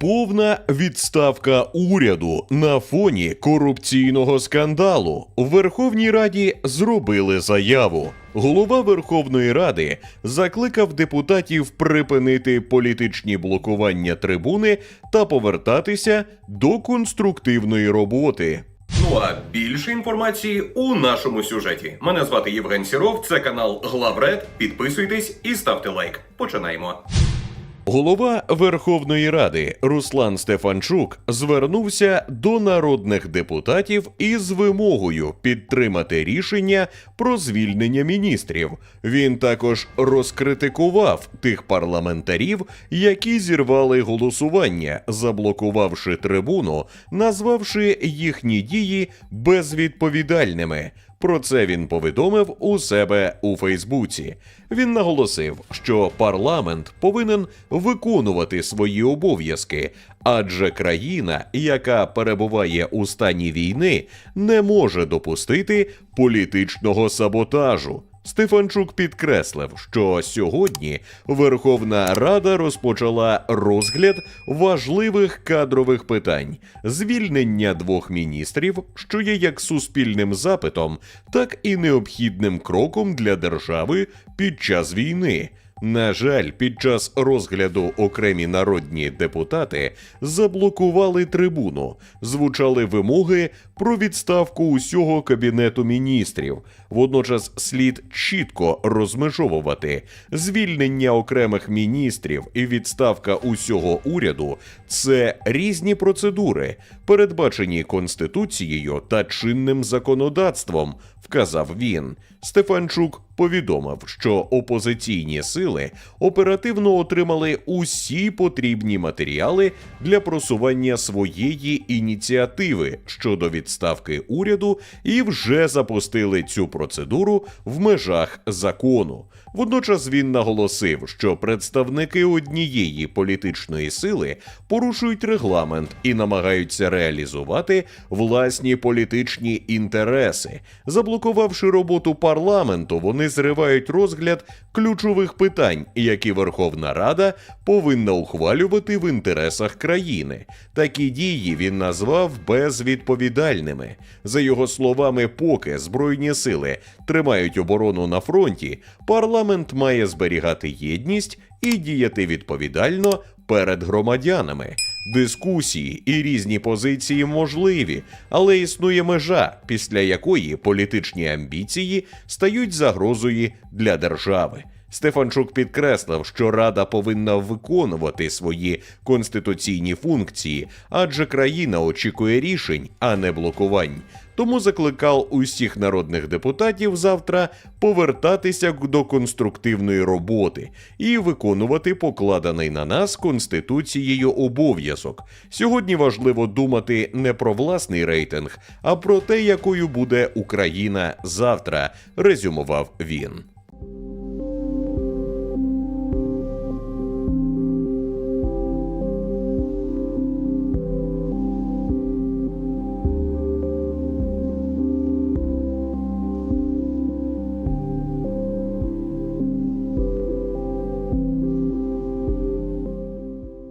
Повна відставка уряду на фоні корупційного скандалу. У Верховній Раді зробили заяву. Голова Верховної Ради закликав депутатів припинити політичні блокування трибуни та повертатися до конструктивної роботи. Ну а більше інформації у нашому сюжеті. Мене звати Євген Сіров, це канал Главред. Підписуйтесь і ставте лайк. Починаємо. Голова Верховної Ради Руслан Стефанчук звернувся до народних депутатів із вимогою підтримати рішення про звільнення міністрів. Він також розкритикував тих парламентарів, які зірвали голосування, заблокувавши трибуну, назвавши їхні дії безвідповідальними. Про це він повідомив у себе у Фейсбуці. Він наголосив, що парламент повинен виконувати свої обов'язки, адже країна, яка перебуває у стані війни, не може допустити політичного саботажу. Стефанчук підкреслив, що сьогодні Верховна Рада розпочала розгляд важливих кадрових питань, звільнення двох міністрів, що є як суспільним запитом, так і необхідним кроком для держави під час війни. На жаль, під час розгляду окремі народні депутати заблокували трибуну, звучали вимоги про відставку усього кабінету міністрів. Водночас слід чітко розмежовувати звільнення окремих міністрів і відставка усього уряду це різні процедури, передбачені конституцією та чинним законодавством, вказав він. Стефанчук повідомив, що опозиційні сили оперативно отримали усі потрібні матеріали для просування своєї ініціативи щодо відставки уряду і вже запустили цю процедуру в межах закону. Водночас він наголосив, що представники однієї політичної сили порушують регламент і намагаються реалізувати власні політичні інтереси. Заблокувавши роботу парламенту, зривають розгляд ключових питань, які Верховна Рада повинна ухвалювати в інтересах країни. Такі дії він назвав безвідповідальними. За його словами, поки збройні сили тримають оборону на фронті, парламент має зберігати єдність і діяти відповідально перед громадянами. Дискусії і різні позиції можливі, але існує межа, після якої політичні амбіції стають загрозою для держави. Стефанчук підкреслив, що Рада повинна виконувати свої конституційні функції, адже країна очікує рішень, а не блокувань. Тому закликав усіх народних депутатів завтра повертатися до конструктивної роботи і виконувати покладений на нас конституцією обов'язок. Сьогодні важливо думати не про власний рейтинг, а про те, якою буде Україна завтра, резюмував він.